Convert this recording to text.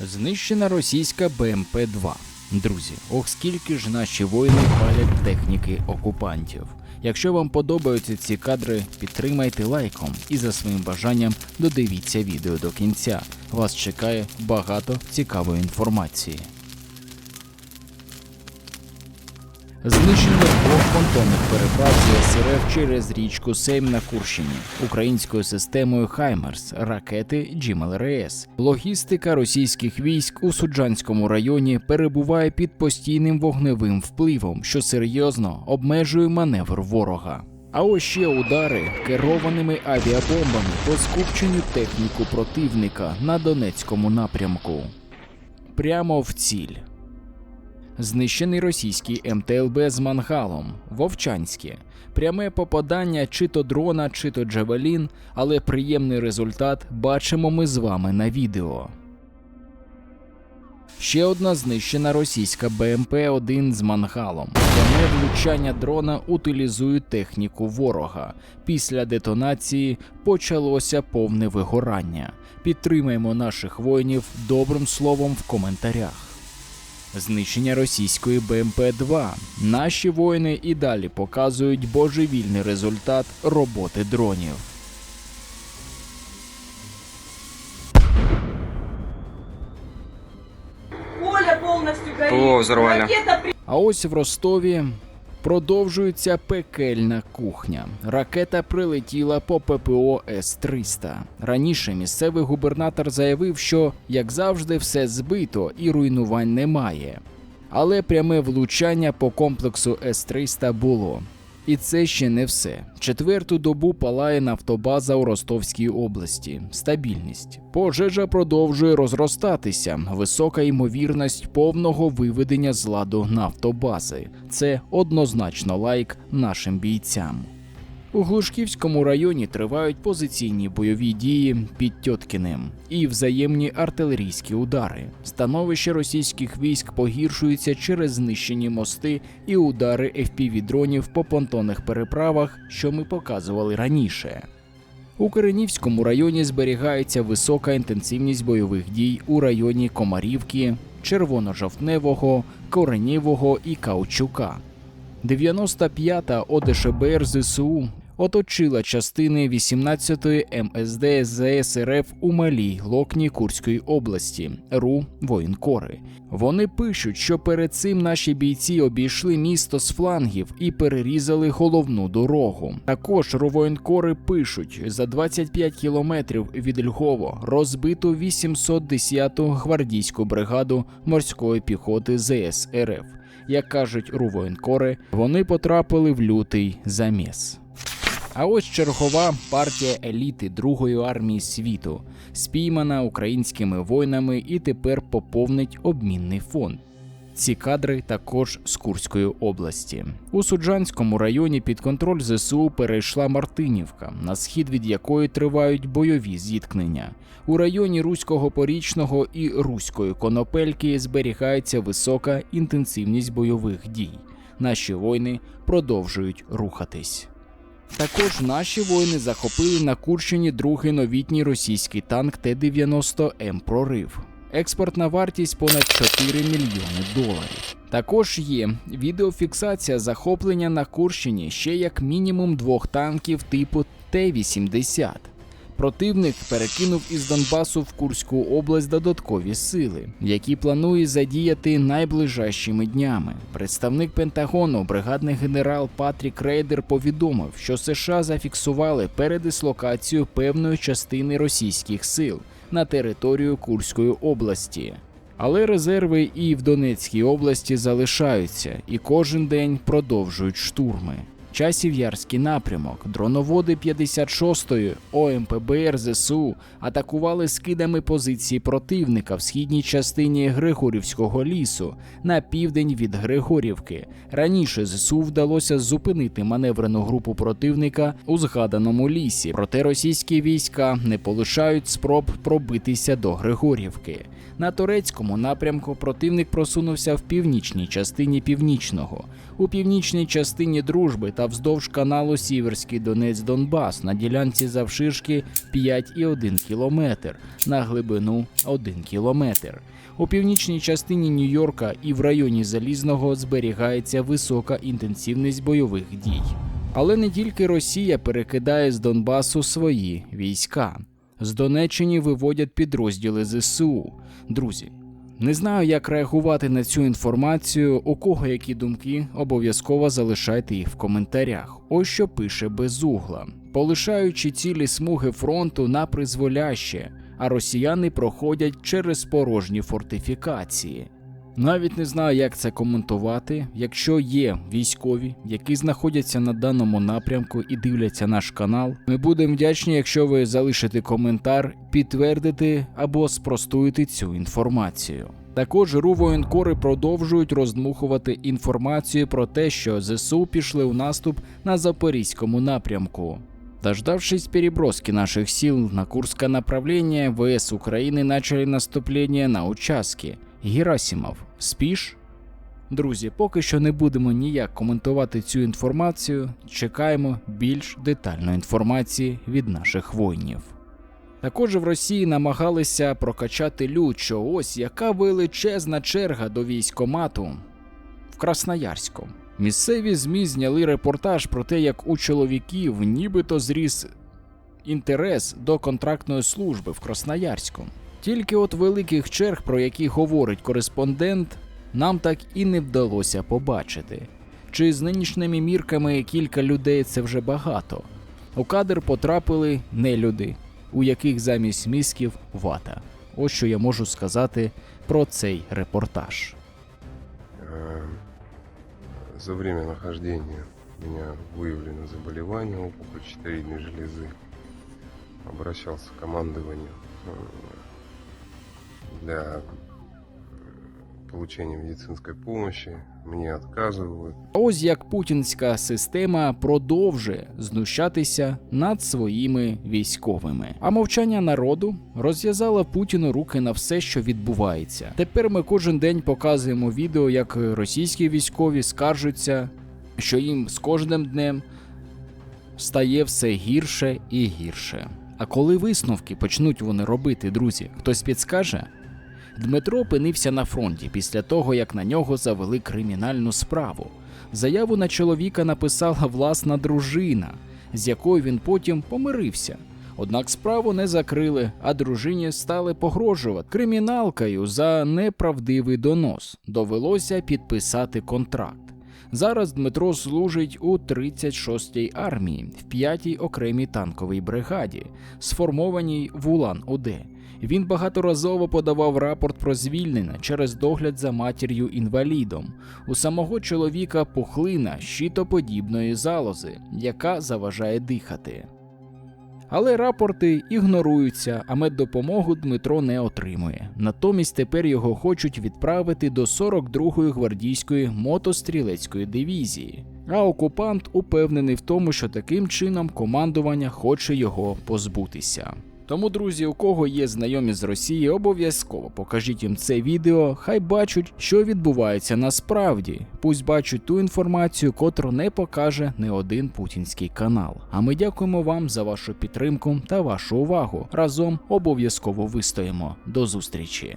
Знищена російська БМП-2. Друзі, ох скільки ж наші воїни палять техніки окупантів. Якщо вам подобаються ці кадри, підтримайте лайком і за своїм бажанням додивіться відео до кінця. Вас чекає багато цікавої інформації. Знищення двох понтонних переправ СРФ через річку Сейм на Курщині українською системою Хаймерс, ракети GMLRS. Логістика російських військ у Суджанському районі перебуває під постійним вогневим впливом, що серйозно обмежує маневр ворога. А ось ще удари керованими авіабомбами по скупченню техніку противника на Донецькому напрямку. Прямо в ціль. Знищений російський МТЛБ з мангалом Вовчанське. Пряме попадання чи то дрона, чи то Джавелін, але приємний результат бачимо ми з вами на відео. Ще одна знищена російська БМП-1 з мангалом. Пряме влучання дрона утилізують техніку ворога. Після детонації почалося повне вигорання. Підтримаємо наших воїнів добрим словом в коментарях. Знищення російської БМП-2. Наші воїни і далі показують божевільний результат роботи дронів. Поле повністю горит. О, взорвали. Ракета А ось в Ростові продовжується пекельна кухня. Ракета прилетіла по ППО С-300. Раніше місцевий губернатор заявив, що, як завжди, все збито і руйнувань немає. Але пряме влучання по комплексу С-300 було. І це ще не все. Четверту добу палає нафтобаза у Ростовській області. Стабільність. Пожежа продовжує розростатися. Висока ймовірність повного виведення з ладу нафтобази. Це однозначно лайк нашим бійцям. У Глушківському районі тривають позиційні бойові дії під Тьоткіним і взаємні артилерійські удари. Становище російських військ погіршується через знищені мости і удари FPV-дронів по понтонних переправах, що ми показували раніше. У Киринівському районі зберігається висока інтенсивність бойових дій у районі Комарівки, Червоно-жовтневого, Коренєвого і Каучука. 95-та ОДШБР ЗСУ оточила частини 18-ї МСД ЗС РФ у Малій Локні Курської області РУ Воєнкори. Вони пишуть, що перед цим наші бійці обійшли місто з флангів і перерізали головну дорогу. Також РУ-воєнкори пишуть, за 25 кілометрів від Львова розбито 810-ту гвардійську бригаду морської піхоти ЗС РФ. Як кажуть рувоєнкори, вони потрапили в лютий заміс. А ось чергова партія еліти Другої армії світу, спіймана українськими воїнами і тепер поповнить обмінний фонд. Ці кадри також з Курської області. У Суджанському районі під контроль ЗСУ перейшла Мартинівка, на схід від якої тривають бойові зіткнення. У районі Руського Порічного і Руської Конопельки зберігається висока інтенсивність бойових дій. Наші воїни продовжують рухатись. Також наші воїни захопили на Курщині другий новітній російський танк Т-90М Прорив. Експортна вартість понад 4 мільйони доларів. Також є відеофіксація захоплення на Курщині ще як мінімум двох танків типу Т-80. Противник перекинув із Донбасу в Курську область додаткові сили, які планує задіяти найближчими днями. Представник Пентагону, бригадний генерал Патрік Рейдер, повідомив, що США зафіксували передислокацію певної частини російських сил на територію Курської області. Але резерви і в Донецькій області залишаються, і кожен день продовжують штурми. Часів Ярський напрямок, дроноводи 56-ї ОМПБР ЗСУ атакували скидами позиції противника в східній частині Григорівського лісу на південь від Григорівки. Раніше ЗСУ вдалося зупинити маневрену групу противника у згаданому лісі, проте російські війська не полишають спроб пробитися до Григорівки. На турецькому напрямку противник просунувся в північній частині північного. У північній частині дружби та вздовж каналу Сіверський Донець Донбас на ділянці завширшки 5,1 кілометр на глибину 1 кілометр. У північній частині Нью-Йорка і в районі Залізного зберігається висока інтенсивність бойових дій. Але не тільки Росія перекидає з Донбасу свої війська. З Донеччини виводять підрозділи ЗСУ. Друзі, не знаю, як реагувати на цю інформацію. У кого які думки, обов'язково залишайте їх в коментарях. Ось що пише Безугла, полишаючи цілі смуги фронту на призволяще, а росіяни проходять через порожні фортифікації. Навіть не знаю, як це коментувати. Якщо є військові, які знаходяться на даному напрямку і дивляться наш канал, ми будемо вдячні, якщо ви залишите коментар, підтвердите або спростуєте цю інформацію. Також РУ воєнкори продовжують роздмухувати інформацію про те, що ЗСУ пішли у наступ на запорізькому напрямку. Дождавшись переброски наших сил на Курское направление, ВС Украины начали наступление на участки. Герасимов, спіш? Друзі, поки що не будемо ніяк коментувати цю інформацію. Чекаємо більш детальної інформації від наших воїнів. Також в Росії намагалися прокачати лють, що ось яка величезна черга до військомату в Красноярську. Місцеві ЗМІ зняли репортаж про те, як у чоловіків нібито зріс інтерес до контрактної служби в Красноярську. Тільки от великих черг, про які говорить кореспондент, нам так і не вдалося побачити. Чи з нинішніми мірками кілька людей це вже багато? У кадр потрапили нелюди, у яких замість мізків вата. Ось що я можу сказати про цей репортаж. Э, За время нахождения у меня выявлено заболевание опухоль щитовидной железы. Обращался к командованию э, для э, получения медицинской помощи. Отказывают. А Ось як путінська система продовжує знущатися над своїми військовими. А мовчання народу розв'язало Путіну руки на все, що відбувається. Тепер ми кожен день показуємо відео, як російські військові скаржуться, що їм з кожним днем стає все гірше і гірше. А коли висновки почнуть вони робити, друзі, хтось підскаже? Дмитро опинився на фронті після того, як на нього завели кримінальну справу. Заяву на чоловіка написала власна дружина, з якою він потім помирився. Однак справу не закрили, а дружині стали погрожувати криміналкою за неправдивий донос. Довелося підписати контракт. Зараз Дмитро служить у 36-й армії в 5-й окремій танковій бригаді, сформованій в Улан-Уде. Він багаторазово подавав рапорт про звільнення через догляд за матір'ю інвалідом. У самого чоловіка пухлина щитоподібної залози, яка заважає дихати. Але рапорти ігноруються, а меддопомогу Дмитро не отримує. Натомість тепер його хочуть відправити до 42-ї гвардійської мотострілецької дивізії. А окупант упевнений в тому, що таким чином командування хоче його позбутися. Тому, друзі, у кого є знайомі з Росії, обов'язково покажіть їм це відео, хай бачать, що відбувається насправді. Пусть бачать ту інформацію, котру не покаже не один путінський канал. А ми дякуємо вам за вашу підтримку та вашу увагу. Разом обов'язково вистоїмо. До зустрічі!